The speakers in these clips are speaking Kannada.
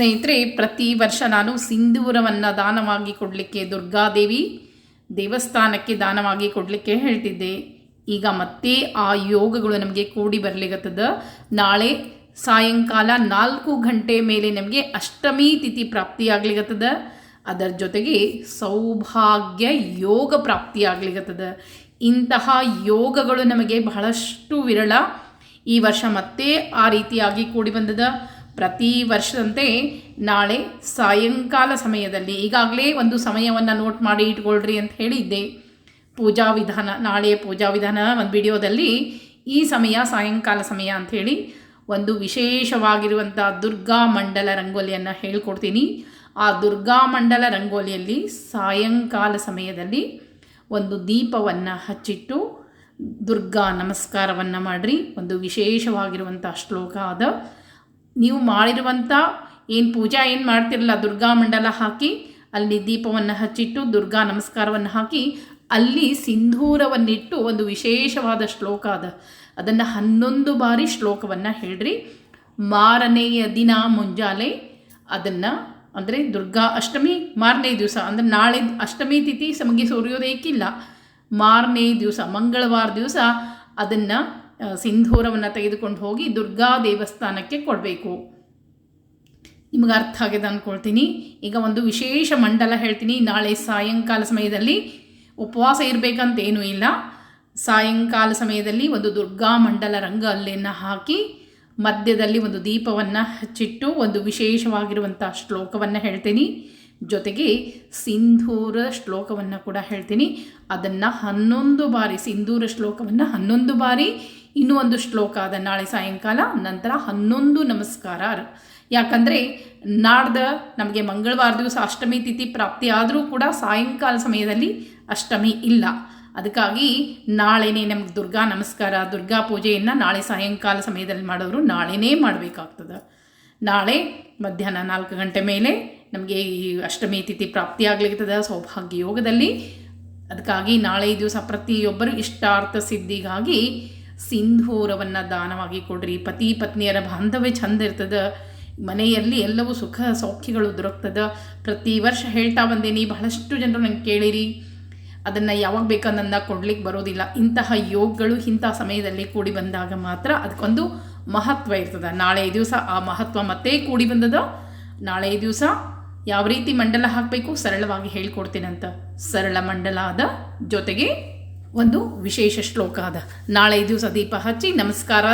ಸ್ನೇಹಿತರೆ, ಪ್ರತಿ ವರ್ಷ ನಾನು ಸಿಂಧೂರವನ್ನು ದಾನವಾಗಿ ಕೊಡಲಿಕ್ಕೆ ದುರ್ಗಾದೇವಿ ದೇವಸ್ಥಾನಕ್ಕೆ ದಾನವಾಗಿ ಕೊಡಲಿಕ್ಕೆ ಹೇಳ್ತಿದ್ದೆ. ಈಗ ಮತ್ತೆ ಆ ಯೋಗಗಳು ನಮಗೆ ಕೂಡಿ ಬರಲಿಗತ್ತದ ನಾಳೆ ಸಾಯಂಕಾಲ ನಾಲ್ಕು ಗಂಟೆ ಮೇಲೆ ನಮಗೆ ಅಷ್ಟಮಿ ತಿಥಿ ಪ್ರಾಪ್ತಿಯಾಗ್ಲಿಗತ್ತದ ಅದರ ಜೊತೆಗೆ ಸೌಭಾಗ್ಯ ಯೋಗ ಪ್ರಾಪ್ತಿಯಾಗ್ಲಿಗತ್ತದ ಇಂತಹ ಯೋಗಗಳು ನಮಗೆ ಬಹಳಷ್ಟು ವಿರಳ. ಈ ವರ್ಷ ಮತ್ತೆ ಆ ರೀತಿಯಾಗಿ ಕೂಡಿ ಬಂದದ. ಪ್ರತಿ ವರ್ಷದಂತೆ ನಾಳೆ ಸಾಯಂಕಾಲ ಸಮಯದಲ್ಲಿ ಈಗಾಗಲೇ ಒಂದು ಸಮಯವನ್ನು ನೋಟ್ ಮಾಡಿ ಇಟ್ಕೊಳ್ರಿ ಅಂತ ಹೇಳಿದ್ದೆ. ಪೂಜಾ ವಿಧಾನ, ನಾಳೆ ಪೂಜಾ ವಿಧಾನ ಒಂದು ವಿಡಿಯೋದಲ್ಲಿ ಈ ಸಮಯ ಸಾಯಂಕಾಲ ಸಮಯ ಅಂಥೇಳಿ ಒಂದು ವಿಶೇಷವಾಗಿರುವಂಥ ದುರ್ಗಾ ಮಂಡಲ ರಂಗೋಲಿಯನ್ನು ಹೇಳ್ಕೊಡ್ತೀನಿ. ಆ ದುರ್ಗಾ ಮಂಡಲ ರಂಗೋಲಿಯಲ್ಲಿ ಸಾಯಂಕಾಲ ಸಮಯದಲ್ಲಿ ಒಂದು ದೀಪವನ್ನು ಹಚ್ಚಿಟ್ಟು ದುರ್ಗಾ ನಮಸ್ಕಾರವನ್ನು ಮಾಡಿರಿ. ಒಂದು ವಿಶೇಷವಾಗಿರುವಂಥ ಶ್ಲೋಕ ಅದ ನೀವು ಮಾಡಿರುವಂಥ ಏನು ಪೂಜಾ ಏನು ಮಾಡ್ತಿರಲ್ಲ, ದುರ್ಗಾ ಮಂಡಲ ಹಾಕಿ, ಅಲ್ಲಿ ದೀಪವನ್ನು ಹಚ್ಚಿಟ್ಟು ದುರ್ಗಾ ನಮಸ್ಕಾರವನ್ನು ಹಾಕಿ, ಅಲ್ಲಿ ಸಿಂಧೂರವನ್ನಿಟ್ಟು ಒಂದು ವಿಶೇಷವಾದ ಶ್ಲೋಕ ಅದ. ಅದನ್ನು ಹನ್ನೊಂದು ಬಾರಿ ಶ್ಲೋಕವನ್ನು ಹೇಳ್ರಿ. ಮಾರನೆಯ ದಿನ ಮುಂಜಾಲೆ ಅದನ್ನು ಅಂದರೆ ದುರ್ಗಾ ಅಷ್ಟಮಿ ಮಾರನೇ ದಿವಸ, ಅಂದರೆ ನಾಳೆ ಅಷ್ಟಮಿ ತಿಥಿ ಸಮಗೆ ಸೂರ್ಯೋದಯಕ್ಕಿಲ್ಲ. ಮಾರನೇ ದಿವಸ, ಮಂಗಳವಾರ ದಿವಸ ಅದನ್ನು ಸಿಂಧೂರವನ್ನು ತೆಗೆದುಕೊಂಡು ಹೋಗಿ ದುರ್ಗಾ ದೇವಸ್ಥಾನಕ್ಕೆ ಕೊಡಬೇಕು. ನಿಮಗೆ ಅರ್ಥ ಆಗಿದೆ ಅಂದ್ಕೊಳ್ತೀನಿ ಈಗ ಒಂದು ವಿಶೇಷ ಮಂಡಲ ಹೇಳ್ತೀನಿ. ನಾಳೆ ಸಾಯಂಕಾಲ ಸಮಯದಲ್ಲಿ ಉಪವಾಸ ಇರಬೇಕಂತೇನೂ ಇಲ್ಲ. ಸಾಯಂಕಾಲ ಸಮಯದಲ್ಲಿ ಒಂದು ದುರ್ಗಾ ಮಂಡಲ ರಂಗ ಅಲ್ಲೆಯನ್ನು ಹಾಕಿ ಮಧ್ಯದಲ್ಲಿ ಒಂದು ದೀಪವನ್ನು ಹಚ್ಚಿಟ್ಟು ಒಂದು ವಿಶೇಷವಾಗಿರುವಂಥ ಶ್ಲೋಕವನ್ನು ಹೇಳ್ತೀನಿ. ಜೊತೆಗೆ ಸಿಂಧೂರ ಶ್ಲೋಕವನ್ನು ಕೂಡ ಹೇಳ್ತೀನಿ. ಅದನ್ನು ಹನ್ನೊಂದು ಬಾರಿ, ಸಿಂಧೂರ ಶ್ಲೋಕವನ್ನು ಹನ್ನೊಂದು ಬಾರಿ ಇನ್ನೂ ಒಂದು ಶ್ಲೋಕ ಅದ, ನಾಳೆ ಸಾಯಂಕಾಲ, ನಂತರ ಹನ್ನೊಂದು ನಮಸ್ಕಾರ ಯಾಕಂದರೆ, ನಾಡ್ದ ನಮಗೆ ಮಂಗಳವಾರ ದಿವಸ ಅಷ್ಟಮಿ ತಿಥಿ ಪ್ರಾಪ್ತಿ ಆದರೂ ಕೂಡ ಸಾಯಂಕಾಲ ಸಮಯದಲ್ಲಿ ಅಷ್ಟಮಿ ಇಲ್ಲ. ಅದಕ್ಕಾಗಿ ನಾಳೆನೇ ನಮ್ಗೆ ದುರ್ಗಾ ನಮಸ್ಕಾರ, ದುರ್ಗಾ ಪೂಜೆಯನ್ನು ನಾಳೆ ಸಾಯಂಕಾಲ ಸಮಯದಲ್ಲಿ ಮಾಡೋರು ನಾಳೆನೇ ಮಾಡಬೇಕಾಗ್ತದೆ. ನಾಳೆ ಮಧ್ಯಾಹ್ನ ನಾಲ್ಕು ಗಂಟೆ ಮೇಲೆ ನಮಗೆ ಈ ಅಷ್ಟಮಿ ತಿಥಿ ಪ್ರಾಪ್ತಿಯಾಗ್ಲಿರ್ತದೆ ಸೌಭಾಗ್ಯ ಯೋಗದಲ್ಲಿ. ಅದಕ್ಕಾಗಿ ನಾಳೆ ದಿವಸ ಪ್ರತಿಯೊಬ್ಬರು ಇಷ್ಟಾರ್ಥ ಸಿದ್ಧಿಗಾಗಿ ಸಿಂಧೂರವನ್ನು ದಾನವಾಗಿ ಕೊಡ್ರಿ. ಪತಿ ಪತ್ನಿಯರ ಬಾಂಧವ್ಯ ಚಂದ ಇರ್ತದೆ. ಮನೆಯಲ್ಲಿ ಎಲ್ಲವೂ ಸುಖ ಸೌಖ್ಯಗಳು ದೊರಕ್ತದ. ಪ್ರತಿ ವರ್ಷ ಹೇಳ್ತಾ ಬಂದೇನಿ, ಬಹಳಷ್ಟು ಜನರು ನಂಗೆ ಕೇಳಿರಿ. ಅದನ್ನು ಯಾವಾಗ ಬೇಕನ್ನ ಕೊಡ್ಲಿಕ್ಕೆ ಬರೋದಿಲ್ಲ. ಇಂತಹ ಯೋಗಗಳು ಇಂಥ ಸಮಯದಲ್ಲಿ ಕೂಡಿ ಬಂದಾಗ ಮಾತ್ರ ಅದಕ್ಕೊಂದು ಮಹತ್ವ ಇರ್ತದೆ. ನಾಳೆ ದಿವಸ ಆ ಮಹತ್ವ ಮತ್ತೆ ಕೂಡಿ ಬಂದದ. ನಾಳೆ ದಿವಸ ಯಾವ ರೀತಿ ಮಂಡಲ ಹಾಕಬೇಕು ಸರಳವಾಗಿ ಹೇಳ್ಕೊಡ್ತೀನಂತ. ಸರಳ ಮಂಡಲ ಆದ ಜೊತೆಗೆ ಒಂದು ವಿಶೇಷ ಶ್ಲೋಕ ಅದ. ನಾಳೆ ದಿವಸ ದೀಪ ಹಚ್ಚಿ ನಮಸ್ಕಾರ,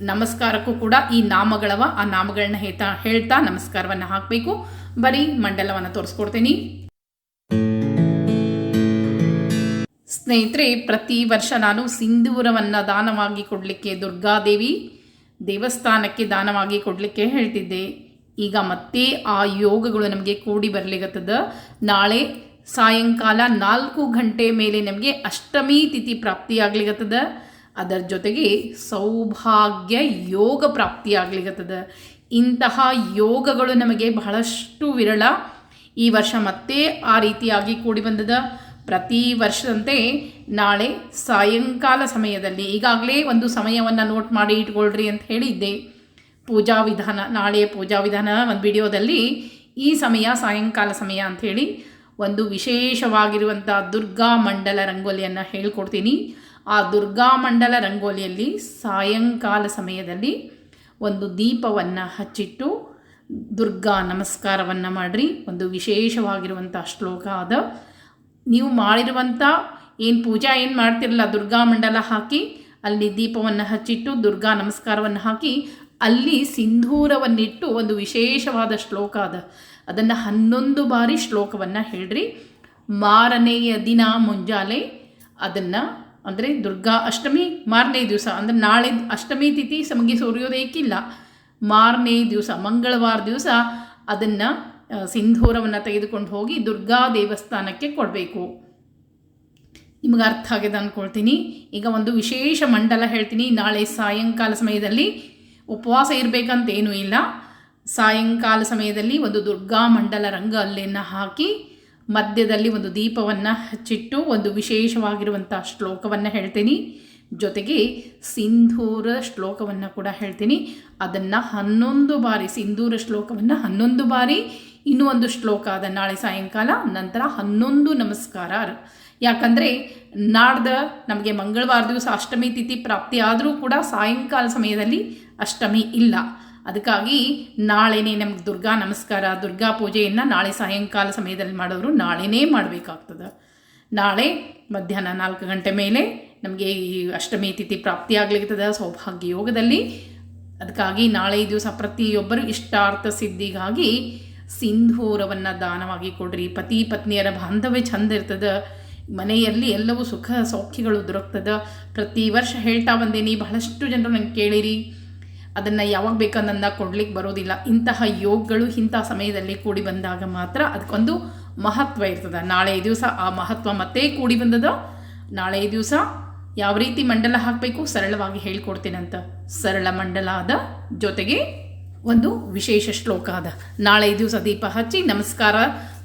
ನಮಸ್ಕಾರಕ್ಕೂ ಕೂಡ ಈ ನಾಮಗಳವ, ಆ ನಾಮಗಳನ್ನ ಹೇಳ್ತಾ ಹೇಳ್ತಾ ನಮಸ್ಕಾರವನ್ನು ಹಾಕಬೇಕು. ಬರೀ ಮಂಡಲವನ್ನು ತೋರಿಸ್ಕೊಡ್ತೀನಿ. ಸ್ನೇಹಿತರೆ, ಪ್ರತಿ ವರ್ಷ ನಾನು ಸಿಂಧೂರವನ್ನು ದಾನವಾಗಿ ಕೊಡಲಿಕ್ಕೆ ದುರ್ಗಾದೇವಿ ದೇವಸ್ಥಾನಕ್ಕೆ ದಾನವಾಗಿ ಕೊಡಲಿಕ್ಕೆ ಹೇಳ್ತಿದ್ದೆ. ಈಗ ಮತ್ತೆ ಆ ಯೋಗಗಳು ನಮಗೆ ಕೂಡಿ ಬರಲಿಗತ್ತದ ನಾಳೆ ಸಾಯಂಕಾಲ ನಾಲ್ಕು ಗಂಟೆ ಮೇಲೆ ನಮಗೆ ಅಷ್ಟಮಿ ತಿಥಿ ಪ್ರಾಪ್ತಿಯಾಗ್ಲಿಗತ್ತದ ಅದರ ಜೊತೆಗೆ ಸೌಭಾಗ್ಯ ಯೋಗ ಪ್ರಾಪ್ತಿಯಾಗ್ಲಿಗತ್ತದ ಇಂತಹ ಯೋಗಗಳು ನಮಗೆ ಬಹಳಷ್ಟು ವಿರಳ. ಈ ವರ್ಷ ಮತ್ತೆ ಆ ರೀತಿಯಾಗಿ ಕೂಡಿ ಬಂದದ. ಪ್ರತಿ ವರ್ಷದಂತೆ ನಾಳೆ ಸಾಯಂಕಾಲ ಸಮಯದಲ್ಲಿ ಈಗಾಗಲೇ ಒಂದು ಸಮಯವನ್ನು ನೋಟ್ ಮಾಡಿ ಇಟ್ಕೊಳ್ರಿ ಅಂತ ಹೇಳಿದ್ದೆ. ಪೂಜಾ ವಿಧಾನ ನಾಳೆಯ ಪೂಜಾ ವಿಧಾನ ಒಂದು ವಿಡಿಯೋದಲ್ಲಿ ಈ ಸಮಯ ಸಾಯಂಕಾಲ ಸಮಯ ಅಂಥೇಳಿ ಒಂದು ವಿಶೇಷವಾಗಿರುವಂಥ ದುರ್ಗಾ ಮಂಡಲ ರಂಗೋಲಿಯನ್ನು ಹೇಳ್ಕೊಡ್ತೀನಿ. ಆ ದುರ್ಗಾ ಮಂಡಲ ರಂಗೋಲಿಯಲ್ಲಿ ಸಾಯಂಕಾಲ ಸಮಯದಲ್ಲಿ ಒಂದು ದೀಪವನ್ನು ಹಚ್ಚಿಟ್ಟು ದುರ್ಗಾ ನಮಸ್ಕಾರವನ್ನು ಮಾಡಿರಿ. ಒಂದು ವಿಶೇಷವಾಗಿರುವಂಥ ಶ್ಲೋಕ ಅದ. ನೀವು ಮಾಡಿರುವಂಥ ಏನು ಪೂಜಾ ಏನು ಮಾಡ್ತಿರಲ್ಲ ದುರ್ಗಾ ಮಂಡಲ ಹಾಕಿ, ಅಲ್ಲಿ ದೀಪವನ್ನು ಹಚ್ಚಿಟ್ಟು ದುರ್ಗಾ ನಮಸ್ಕಾರವನ್ನು ಹಾಕಿ, ಅಲ್ಲಿ ಸಿಂಧೂರವನ್ನಿಟ್ಟು ಒಂದು ವಿಶೇಷವಾದ ಶ್ಲೋಕ ಅದ. ಅದನ್ನು ಹನ್ನೊಂದು ಬಾರಿ ಶ್ಲೋಕವನ್ನು ಹೇಳ್ರಿ. ಮಾರನೆಯ ದಿನ ಮುಂಜಾನೆ ಅದನ್ನು ಅಂದರೆ ದುರ್ಗಾ ಅಷ್ಟಮಿ ಮಾರನೇ ದಿವಸ ಅಂದರೆ ನಾಳೆ ಅಷ್ಟಮಿ ತಿಥಿ ಸಮಗೆ ಸೂರ್ಯೋದಯಕ್ಕಿಲ್ಲ. ಮಾರನೇ ದಿವಸ, ಮಂಗಳವಾರ ದಿವಸ ಅದನ್ನು ಸಿಂಧೂರವನ್ನು ತೆಗೆದುಕೊಂಡು ಹೋಗಿ ದುರ್ಗಾ ದೇವಸ್ಥಾನಕ್ಕೆ ಕೊಡಬೇಕು. ನಿಮಗೆ ಅರ್ಥ ಆಗಿದೆ ಅಂದ್ಕೊಳ್ತೀನಿ ಈಗ ಒಂದು ವಿಶೇಷ ಮಂಡಲ ಹೇಳ್ತೀನಿ. ನಾಳೆ ಸಾಯಂಕಾಲ ಸಮಯದಲ್ಲಿ ಉಪವಾಸ ಇರಬೇಕಂತೇನೂ ಇಲ್ಲ. ಸಾಯಂಕಾಲ ಸಮಯದಲ್ಲಿ ಒಂದು ದುರ್ಗಾ ಮಂಡಲ ರಂಗ ಅಲ್ಲೆಯನ್ನು ಹಾಕಿ ಮಧ್ಯದಲ್ಲಿ ಒಂದು ದೀಪವನ್ನು ಹಚ್ಚಿಟ್ಟು ಒಂದು ವಿಶೇಷವಾಗಿರುವಂಥ ಶ್ಲೋಕವನ್ನು ಹೇಳ್ತೀನಿ. ಜೊತೆಗೆ ಸಿಂಧೂರ ಶ್ಲೋಕವನ್ನು ಕೂಡ ಹೇಳ್ತೀನಿ. ಅದನ್ನು ಹನ್ನೊಂದು ಬಾರಿ, ಸಿಂಧೂರ ಶ್ಲೋಕವನ್ನು ಹನ್ನೊಂದು ಬಾರಿ, ಇನ್ನೂ ಒಂದು ಶ್ಲೋಕ ಅದ ನಾಳೆ ಸಾಯಂಕಾಲ, ನಂತರ ಹನ್ನೊಂದು ನಮಸ್ಕಾರ. ಯಾಕಂದರೆ ನಾಡ್ದ ನಮಗೆ ಮಂಗಳವಾರ ದಿವಸ ಅಷ್ಟಮಿ ತಿಥಿ ಪ್ರಾಪ್ತಿ ಆದರೂ ಕೂಡ ಸಾಯಂಕಾಲ ಸಮಯದಲ್ಲಿ ಅಷ್ಟಮಿ ಇಲ್ಲ. ಅದಕ್ಕಾಗಿ ನಾಳೆನೇ ನಮ್ಗೆ ದುರ್ಗಾ ನಮಸ್ಕಾರ, ದುರ್ಗಾ ಪೂಜೆಯನ್ನು ನಾಳೆ ಸಾಯಂಕಾಲ ಸಮಯದಲ್ಲಿ ಮಾಡೋರು ನಾಳೆನೇ ಮಾಡಬೇಕಾಗ್ತದೆ. ನಾಳೆ ಮಧ್ಯಾಹ್ನ ನಾಲ್ಕು ಗಂಟೆ ಮೇಲೆ ನಮಗೆ ಈ ಅಷ್ಟಮಿ ತಿಥಿ ಪ್ರಾಪ್ತಿಯಾಗ್ಲಿರ್ತದೆ ಸೌಭಾಗ್ಯ ಯೋಗದಲ್ಲಿ. ಅದಕ್ಕಾಗಿ ನಾಳೆ ದಿವಸ ಪ್ರತಿಯೊಬ್ಬರು ಇಷ್ಟಾರ್ಥ ಸಿದ್ಧಿಗಾಗಿ ಸಿಂಧೂರವನ್ನು ದಾನವಾಗಿ ಕೊಡ್ರಿ. ಪತಿ ಪತ್ನಿಯರ ಬಾಂಧವ್ಯ ಚಂದ ಇರ್ತದೆ. ಮನೆಯಲ್ಲಿ ಎಲ್ಲವೂ ಸುಖ ಸೌಖ್ಯಗಳು ದೊರಕ್ತದೆ. ಪ್ರತಿ ವರ್ಷ ಹೇಳ್ತಾ ಬಂದೇನಿ ಬಹಳಷ್ಟು ಜನರು ನಂಗೆ ಕೇಳಿರಿ. ಅದನ್ನು ಯಾವಾಗ ಬೇಕಂದ ಕೊಡ್ಲಿಕ್ಕೆ ಬರೋದಿಲ್ಲ. ಇಂತಹ ಯೋಗಗಳು ಇಂಥ ಸಮಯದಲ್ಲಿ ಕೂಡಿ ಬಂದಾಗ ಮಾತ್ರ ಅದಕ್ಕೊಂದು ಮಹತ್ವ ಇರ್ತದೆ. ನಾಳೆ ದಿವಸ ಆ ಮಹತ್ವ ಮತ್ತೆ ಕೂಡಿ ಬಂದದ. ನಾಳೆ ದಿವಸ ಯಾವ ರೀತಿ ಮಂಡಲ ಹಾಕಬೇಕು ಸರಳವಾಗಿ ಹೇಳ್ಕೊಡ್ತೀನಂತ ಸರಳ ಮಂಡಲ ಆದ ಜೊತೆಗೆ ಒಂದು ವಿಶೇಷ ಶ್ಲೋಕ ಅದ. ನಾಳೆ ದಿವಸ ದೀಪ ಹಚ್ಚಿ ನಮಸ್ಕಾರ,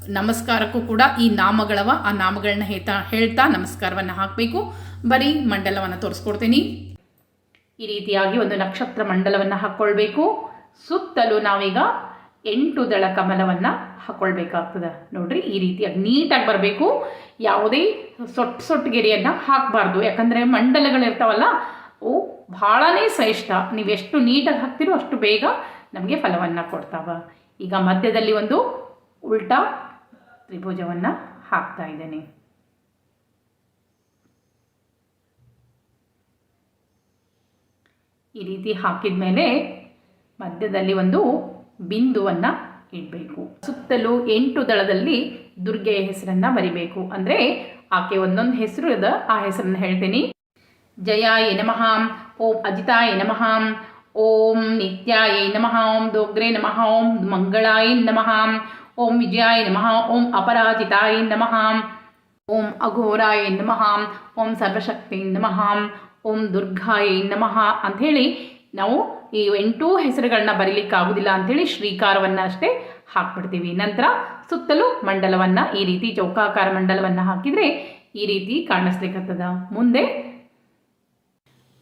ನಮಸ್ಕಾರಕ್ಕೂ ಕೂಡ ಈ ನಾಮಗಳವ ಆ ನಾಮಗಳನ್ನ ಹೇಳ್ತಾ ಹೇಳ್ತಾ ನಮಸ್ಕಾರವನ್ನು ಹಾಕಬೇಕು. ಬರೀ ಮಂಡಲವನ್ನು ತೋರಿಸ್ಕೊಡ್ತೀನಿ. ಈ ರೀತಿಯಾಗಿ ಒಂದು ನಕ್ಷತ್ರ ಮಂಡಲವನ್ನು ಹಾಕ್ಕೊಳ್ಬೇಕು ಸುತ್ತಲೂ ನಾವೀಗ ಎಂಟು ದಳ ಕಮಲವನ್ನು ಹಾಕ್ಕೊಳ್ಬೇಕಾಗ್ತದೆ ನೋಡ್ರಿ, ಈ ರೀತಿಯಾಗಿ ನೀಟಾಗಿ ಬರಬೇಕು. ಯಾವುದೇ ಸೊಟ್ಟು ಗೆರೆಯನ್ನು ಹಾಕಬಾರ್ದು. ಯಾಕಂದರೆ ಮಂಡಲಗಳಿರ್ತಾವಲ್ಲ ಅವು ಭಾಳನೇ ಶ್ರೇಷ್ಠ. ನೀವು ಎಷ್ಟು ನೀಟಾಗಿ ಹಾಕ್ತಿರೋ ಅಷ್ಟು ಬೇಗ ನಮಗೆ ಫಲವನ್ನು ಕೊಡ್ತಾವ. ಈಗ ಮಧ್ಯದಲ್ಲಿ ಒಂದು ಉಲ್ಟಾ ತ್ರಿಭುಜವನ್ನು ಹಾಕ್ತಾ ಇದ್ದೇನೆ. ಈ ರೀತಿ ಹಾಕಿದ ಮೇಲೆ ಮಧ್ಯದಲ್ಲಿ ಒಂದು ಬಿಂದುವನ್ನು ಇಡಬೇಕು. ಸುತ್ತಲೂ ಎಂಟು ದಳದಲ್ಲಿ ದುರ್ಗೆಯ ಹೆಸರನ್ನು ಬರಿಬೇಕು. ಅಂದರೆ ಆಕೆ ಒಂದೊಂದು ಹೆಸರು ಅದ ಆ ಹೆಸರನ್ನು ಹೇಳ್ತೀನಿ. ಜಯಾಯ ನಮಃ, ಓಂ ಅಜಿತಾಯ ನಮಃ, ಓಂ ನಿತ್ಯಾಯ ನಮಃ, ಓಂ ದೋಗ್ರೆ ನಮಃ, ಓಂ ಮಂಗಳಾಯ ನಮಃ, ಓಂ ವಿಜಯಾಯ ನಮಃ, ಓಂ ಅಪರಾಜಿತಾಯ ನಮಃ, ಓಂ ಅಘೋರಾಯ ನಮಃ, ಓಂ ಸರ್ವಶಕ್ತಿ ನಮಃ ಓಂ ದುರ್ಗಾಯ ನಮಃ ಅಂಥೇಳಿ ನಾವು ಈ ಎಂಟೂ ಹೆಸರುಗಳನ್ನ ಬರೀಲಿಕ್ಕಾಗೋದಿಲ್ಲ ಅಂಥೇಳಿ ಶ್ರೀಕಾರವನ್ನು ಅಷ್ಟೇ ಹಾಕ್ಬಿಡ್ತೀವಿ. ನಂತರ ಸುತ್ತಲೂ ಮಂಡಲವನ್ನು, ಈ ರೀತಿ ಚೌಕಾಕಾರ ಮಂಡಲವನ್ನು ಹಾಕಿದರೆ ಈ ರೀತಿ ಕಾಣಿಸ್ಲಿಕ್ಕತ್ತದ. ಮುಂದೆ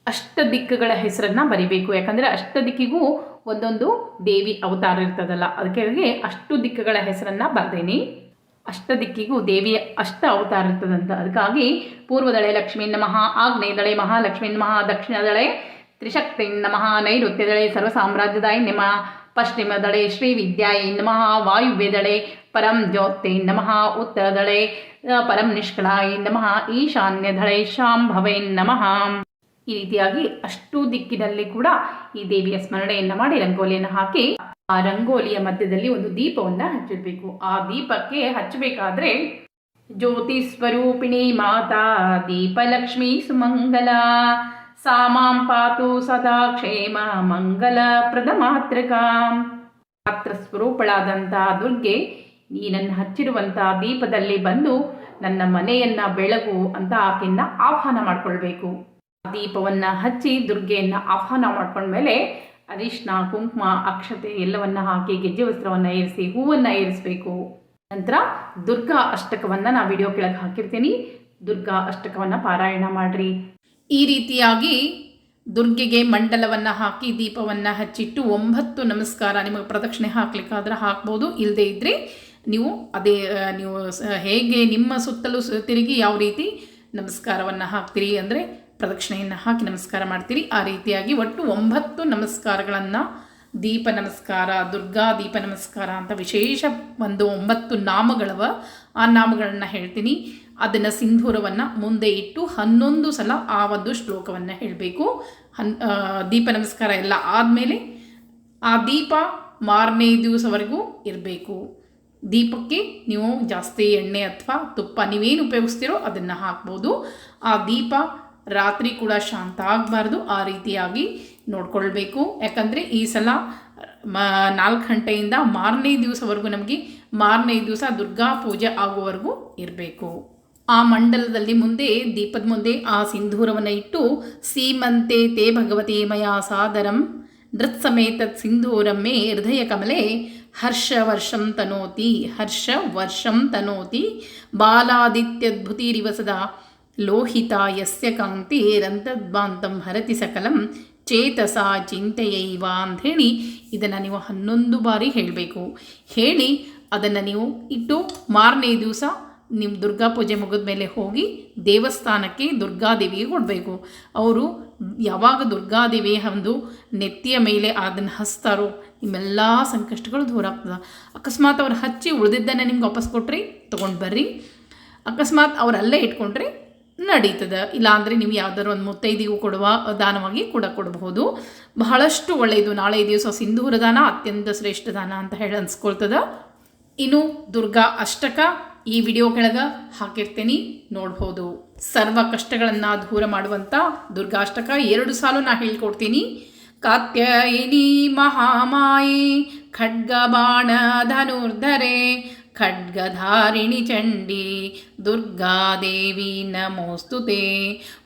ಅಷ್ಟ ದಿಕ್ಕುಗಳ ಹೆಸರನ್ನ ಬರಿಬೇಕು. ಯಾಕಂದರೆ ಅಷ್ಟ ದಿಕ್ಕಿಗೂ ಒಂದೊಂದು ದೇವಿ ಅವತಾರ ಇರ್ತದಲ್ಲ. ಅದಕ್ಕೆ ಅಷ್ಟು ದಿಕ್ಕುಗಳ ಹೆಸರನ್ನ ಬರ್ದೇನಿ. ಅಷ್ಟ ದಿಕ್ಕಿಗೂ ದೇವಿಯ ಅಷ್ಟ ಅವತಾರ ಇರ್ತದಂತ. ಅದಕ್ಕಾಗಿ ಪೂರ್ವದಳೆ ಲಕ್ಷ್ಮೀ ನಮಃ, ಆಗ್ನೇಯದಳೆ ಮಹಾಲಕ್ಷ್ಮೀ ನಮಃ ದಕ್ಷಿಣದಳೆ ತ್ರಿಶಕ್ತಿ ನಮಃ, ನೈಋತ್ಯದಳೆ ಸರ್ವಸಾಮ್ರಾಜ್ಯದಾಯ ನಮಃ, ಪಶ್ಚಿಮದಳೆ ಶ್ರೀ ವಿದ್ಯಾಯ ನಮಃ, ವಾಯುವ್ಯದಳೆ ಪರಂ ಜ್ಯೋತಿ ನಮಃ, ಉತ್ತರದಳೆ ಪರಂ ನಿಷ್ಕಳಾಯ ನಮಃ, ಈಶಾನ್ಯದಳೆ ಶಾಂಭವೇ ನಮಃ. ಈ ರೀತಿಯಾಗಿ ಅಷ್ಟು ದಿಕ್ಕಿನಲ್ಲಿ ಕೂಡ ಈ ದೇವಿಯ ಸ್ಮರಣೆಯನ್ನು ಮಾಡಿ ರಂಗೋಲಿಯನ್ನು ಹಾಕಿ ಆ ರಂಗೋಲಿಯ ಮಧ್ಯದಲ್ಲಿ ಒಂದು ದೀಪವನ್ನು ಹಚ್ಚಿರ್ಬೇಕು. ಆ ದೀಪಕ್ಕೆ ಹಚ್ಚಬೇಕಾದ್ರೆ ಜ್ಯೋತಿ ಸ್ವರೂಪಿಣಿ ಮಾತಾ, ದೀಪಲಕ್ಷ್ಮಿ ಸುಮಂಗಲ, ಸಾಮಾಂ ಪಾತು ಸದಾ ಕ್ಷೇಮ ಮಂಗಲ ಪ್ರದ ಮಾತೃಕಾ ಪಾತ್ರ ಸ್ವರೂಪಳಾದಂತಹ ದುರ್ಗೆ ನೀನನ್ನು ಹಚ್ಚಿರುವಂತಹ ದೀಪದಲ್ಲಿ ಬಂದು ನನ್ನ ಮನೆಯನ್ನ ಬೆಳಗು ಅಂತ ಆಕೆಯನ್ನ ಆಹ್ವಾನ ಮಾಡ್ಕೊಳ್ಬೇಕು. ದೀಪವನ್ನು ಹಚ್ಚಿ ದುರ್ಗೆಯನ್ನು ಆಹ್ವಾನ ಮಾಡ್ಕೊಂಡ್ಮೇಲೆ ಅರಿಶಿನ ಕುಂಕುಮ, ಅಕ್ಷತೆ ಎಲ್ಲವನ್ನ ಹಾಕಿ ಗೆಜ್ಜೆ ವಸ್ತ್ರವನ್ನು ಏರಿಸಿ ಹೂವನ್ನು ಏರಿಸಬೇಕು. ನಂತರ ದುರ್ಗಾ ಅಷ್ಟಕವನ್ನು ನಾ ವಿಡಿಯೋ ಕೆಳಗೆ ಹಾಕಿರ್ತೀನಿ. ದುರ್ಗಾ ಅಷ್ಟಕವನ್ನು ಪಾರಾಯಣ ಮಾಡ್ರಿ. ಈ ರೀತಿಯಾಗಿ ದುರ್ಗೆಗೆ ಮಂಡಲವನ್ನು ಹಾಕಿ ದೀಪವನ್ನು ಹಚ್ಚಿಟ್ಟು ಒಂಬತ್ತು ನಮಸ್ಕಾರ ನಿಮಗೆ ಪ್ರದಕ್ಷಿಣೆ ಹಾಕ್ಲಿಕ್ಕಾದ್ರೆ ಹಾಕ್ಬೋದು. ಇಲ್ಲದೇ ಇದ್ದರೆ ನೀವು ಅದೇ ನೀವು ಹೇಗೆ ನಿಮ್ಮ ಸುತ್ತಲೂ ತಿರುಗಿ ಯಾವ ರೀತಿ ನಮಸ್ಕಾರವನ್ನು ಹಾಕ್ತೀರಿ ಅಂದರೆ ಪ್ರದಕ್ಷಿಣೆಯನ್ನು ಹಾಕಿ ನಮಸ್ಕಾರ ಮಾಡ್ತೀರಿ. ಆ ರೀತಿಯಾಗಿ ಒಟ್ಟು ಒಂಬತ್ತು ನಮಸ್ಕಾರಗಳನ್ನು ದೀಪ ನಮಸ್ಕಾರ, ದುರ್ಗಾ ದೀಪ ನಮಸ್ಕಾರ ಅಂತ ವಿಶೇಷ ಒಂದು ಒಂಬತ್ತು ನಾಮಗಳವ ಆ ನಾಮಗಳನ್ನು ಹೇಳ್ತೀನಿ. ಅದನ್ನು ಸಿಂಧೂರವನ್ನು ಮುಂದೆ ಇಟ್ಟು ಹನ್ನೊಂದು ಸಲ ಆ ಒಂದು ಶ್ಲೋಕವನ್ನು ಹೇಳಬೇಕು. ಹನ್ ದೀಪ ನಮಸ್ಕಾರ ಎಲ್ಲ ಆದಮೇಲೆ ಆ ದೀಪ ಮಾರನೇ ದಿವಸವರೆಗೂ ಇರಬೇಕು. ದೀಪಕ್ಕೆ ನೀವು ಜಾಸ್ತಿ ಎಣ್ಣೆ ಅಥವಾ ತುಪ್ಪ ನೀವೇನು ಉಪಯೋಗಿಸ್ತೀರೋ ಅದನ್ನು ಹಾಕ್ಬೋದು. ಆ ದೀಪ ರಾತ್ರಿ ಕೂಡ ಶಾಂತ ಆಗಬಾರ್ದು, ಆ ರೀತಿಯಾಗಿ ನೋಡ್ಕೊಳ್ಬೇಕು. ಯಾಕಂದರೆ ಈ ಸಲ, ಮ, ನಾಲ್ಕು ಗಂಟೆಯಿಂದ ಮಾರನೇ ದಿವಸವರೆಗೂ ನಮಗೆ ಮಾರನೇ ದಿವಸ ದುರ್ಗಾ ಪೂಜೆ ಆಗುವವರೆಗೂ ಇರಬೇಕು. ಆ ಮಂಡಲದಲ್ಲಿ ಮುಂದೆ, ದೀಪದ ಮುಂದೆ ಆ ಸಿಂಧೂರವನ್ನು ಇಟ್ಟು, ಸೀಮಂತೆ ತೇ ಭಗವತಿ ಮಯಾ ಸಾದರಂ ನೃತ್ಸಮೇತ ಸಿಂಧೂರಂ ಮೇ ಹೃದಯ ಕಮಲೆ, ಹರ್ಷ ವರ್ಷಂ ತನೋತಿ, ಹರ್ಷ ವರ್ಷಂ ತನೋತಿ, ಬಾಲಾದಿತ್ಯದ್ಭುತಿರಿವ ಸದಾ ಲೋಹಿತ ಯಸ್ಯ ಕಾಂತಿರಂತದ್ವಾಂತಂ ಹರತಿ ಸಕಲಂ ಚೇತಸ ಚಿಂತೆಯೈವ ಅಂಥೇಳಿ ಇದನ್ನು ನೀವು ಹನ್ನೊಂದು ಬಾರಿ ಹೇಳಬೇಕು. ಹೇಳಿ, ಅದನ್ನು ನೀವು ಇಟ್ಟು ಮಾರನೇ ದಿವಸ ನಿಮ್ಮ ದುರ್ಗಾ ಪೂಜೆ ಮುಗಿದ ಮೇಲೆ ಹೋಗಿ ದೇವಸ್ಥಾನಕ್ಕೆ ದುರ್ಗಾದೇವಿಗೆ ಕೊಡಬೇಕು. ಅವರು ಯಾವಾಗ ದುರ್ಗಾದೇವಿ ಒಂದು ನೆತ್ತಿಯ ಮೇಲೆ ಅದನ್ನು ಹಸ್ತಾರೋ ನಿಮ್ಮೆಲ್ಲ ಸಂಕಷ್ಟಗಳು ದೂರ ಆಗ್ತದೆ. ಅಕಸ್ಮಾತ್ ಅವ್ರು ಹಚ್ಚಿ ಉಳಿದಿದ್ದನ್ನು ನಿಮ್ಗೆ ವಾಪಸ್ ಕೊಟ್ರಿ ತೊಗೊಂಡು ಬರ್ರಿ. ಅಕಸ್ಮಾತ್ ಅವರಲ್ಲೇ ಇಟ್ಕೊಂಡ್ರೆ ನಡೀತದೆ. ಇಲ್ಲಾಂದರೆ ನೀವು ಯಾವ್ದಾದ್ರು ಒಂದು ಮುತ್ತೈದಿಗೂ ಕೊಡುವ ದಾನವಾಗಿ ಕೂಡ ಕೊಡಬಹುದು. ಬಹಳಷ್ಟು ಒಳ್ಳೆಯದು. ನಾಳೆ ದಿವಸ ಸಿಂಧೂರ ದಾನ ಅತ್ಯಂತ ಶ್ರೇಷ್ಠ ದಾನ ಅಂತ ಹೇಳಿ ಅನ್ಸ್ಕೊಳ್ತದ. ಇನ್ನು ದುರ್ಗಾ ಅಷ್ಟಕ ಈ ವಿಡಿಯೋ ಕೆಳಗೆ ಹಾಕಿರ್ತೀನಿ. ನೋಡ್ಬೋದು. ಸರ್ವ ಕಷ್ಟಗಳನ್ನು ದೂರ ಮಾಡುವಂಥ ದುರ್ಗಾಷ್ಟಕ ಎರಡು ಸಾಲು ನಾ ಹೇಳ್ಕೊಡ್ತೀನಿ. ಕಾತ್ಯಾಯಿನಿ ಮಹಾಮಾಯೆ ಖಡ್ಗಬಾಣ ಧನುರ್ಧರೆ खड्गधारिणि चण्डी दुर्गादेवी नमोऽस्तु ते।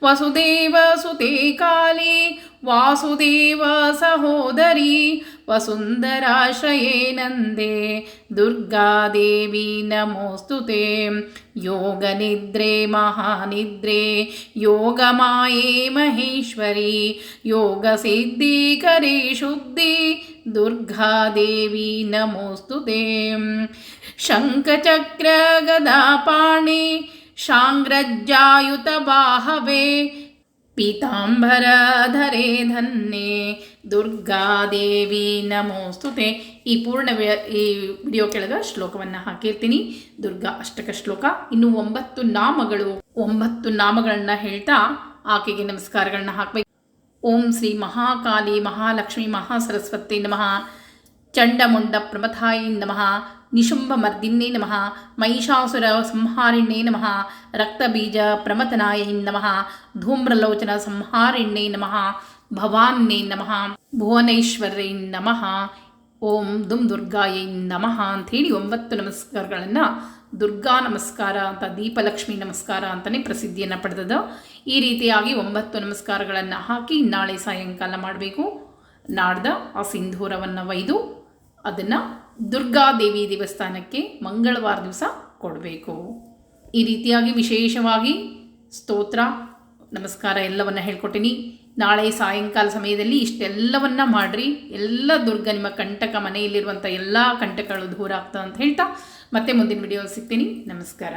वसुदेवसुते काली वासुदेव सहोदरी वसुन्दराश्रये नन्दे दुर्गादेवी नमोऽस्तु ते। योगनिद्रे महानिद्रे योगमाये महेश्वरी योगसिद्धिकरे शुद्धि दुर्गादेवी नमोऽस्तु ते। ಶಾಂಗ್ರಜ್ಜಾಯುತ ಬಾಹವೆ ಪೀತಾಂಬರಧರೆ ಧನ್ಯೆ, ದುರ್ಗಾದೇವಿ ನಮೋಸ್ತುತೆ. ಈ ಪೂರ್ಣ ಈ ವಿಡಿಯೋ ಕೆಳಗ ಶ್ಲೋಕವನ್ನು ಹಾಕಿರ್ತೀನಿ ದುರ್ಗಾ ಅಷ್ಟಕ ಶ್ಲೋಕ. ಇನ್ನು ಒಂಬತ್ತು ನಾಮಗಳು, ಒಂಬತ್ತು ನಾಮಗಳನ್ನ ಹೇಳ್ತಾ ಆಕೆಗೆ ನಮಸ್ಕಾರಗಳನ್ನ ಹಾಕಬೇಕು. ಓಂ ಶ್ರೀ ಮಹಾಕಾಲಿ ಮಹಾಲಕ್ಷ್ಮಿ ಮಹಾಸರಸ್ವತಿ ನಮಃ. ಚಂಡಮುಂಡ ಪ್ರಮಥಾಯಿ ನಮಃ. ನಿಶುಂಭಮರ್ದಿನ್ನೇ ನಮಃ ಮಹಿಷಾಸುರ ಸಂಹಾರಿಣ್ಯೇ ನಮಃ ರಕ್ತಬೀಜ ಪ್ರಮಥನಾಯ ನಮಃ ಧೂಮ್ರಲೋಚನ ಸಂಹಾರಿಣ್ಯೇ ನಮಃ ಭವಾನ್ನೇ ನಮಃ ಭುವನೇಶ್ವರೇ ನಮಃ ಓಂ ದುಮ್ ದುರ್ಗಾಯೈ ನಮಃ ಅಂಥೇಳಿ ಒಂಬತ್ತು ನಮಸ್ಕಾರಗಳನ್ನು ದುರ್ಗಾ ನಮಸ್ಕಾರ ಅಂತ, ದೀಪಲಕ್ಷ್ಮಿ ನಮಸ್ಕಾರ ಅಂತಲೇ ಪ್ರಸಿದ್ಧಿಯನ್ನು ಪಡೆದದ. ಈ ರೀತಿಯಾಗಿ ಒಂಬತ್ತು ನಮಸ್ಕಾರಗಳನ್ನು ಹಾಕಿ ನಾಳೆ ಸಾಯಂಕಾಲ ಮಾಡಬೇಕು. ನಾಡ್ದ ಆ ಸಿಂಧೂರವನ್ನು ಒಯ್ದು ಅದನ್ನು ದುರ್ಗಾದೇವಿ ದೇವಸ್ಥಾನಕ್ಕೆ ಮಂಗಳವಾರ ದಿವಸ ಕೊಡಬೇಕು. ಈ ರೀತಿಯಾಗಿ ವಿಶೇಷವಾಗಿ ಸ್ತೋತ್ರ, ನಮಸ್ಕಾರ ಎಲ್ಲವನ್ನ ಹೇಳ್ಕೊಟ್ಟಿನಿ. ನಾಳೆ ಸಾಯಂಕಾಲ ಸಮಯದಲ್ಲಿ ಇಷ್ಟೆಲ್ಲವನ್ನ ಮಾಡಿರಿ. ಎಲ್ಲ ದುರ್ಗ ನಿಮ್ಮ ಕಂಟಕ ಮನೆಯಲ್ಲಿರುವಂಥ ಎಲ್ಲ ಕಂಟಕಗಳು ದೂರ ಆಗ್ತದೆ ಅಂತ ಹೇಳ್ತಾ ಮತ್ತೆ ಮುಂದಿನ ವಿಡಿಯೋ ಸಿಗ್ತೀನಿ. ನಮಸ್ಕಾರ.